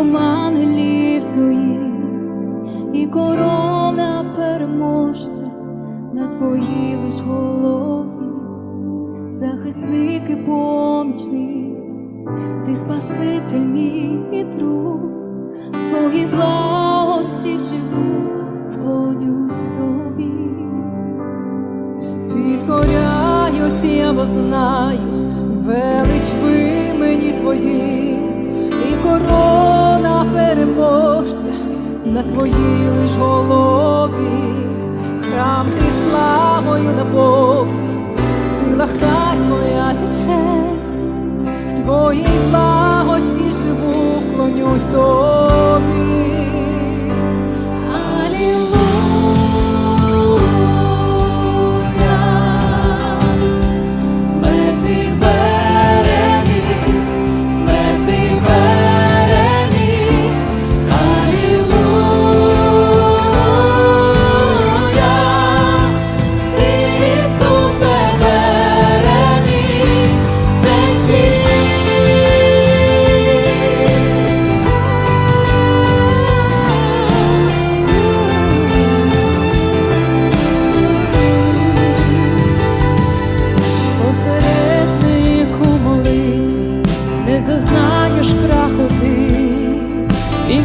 Світлом ангелів своїх і корона переможця на твоїй лиш голові, захисник і помічний, ти спаситель мій і друг, в твоїй благості живу, вклонюсь тобі, підкоряюсь, я бо знаю велич ви мені твої корона переможця на твоїй лиш голові.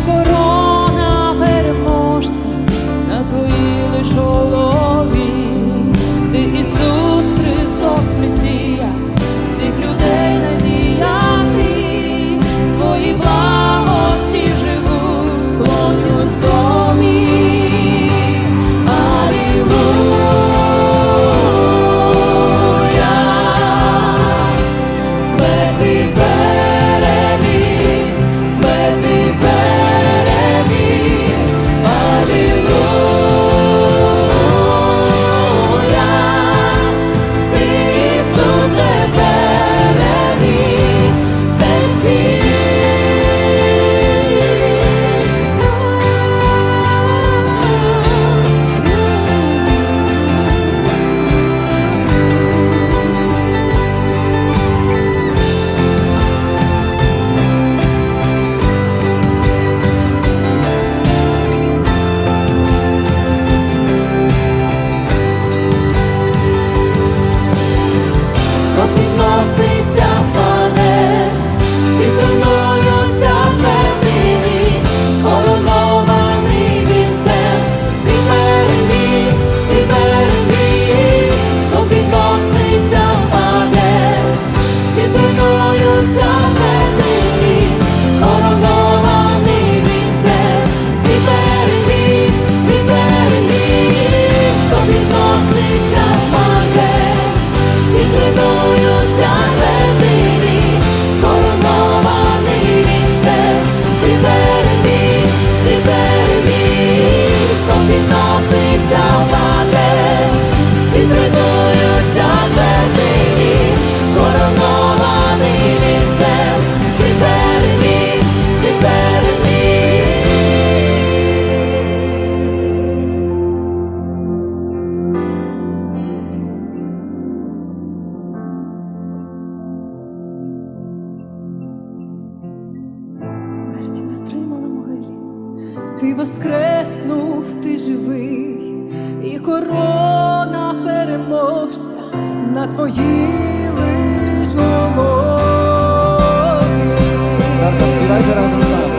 corona. корона переможця на твоїй лиш голові. Зараз співайте разом з нами.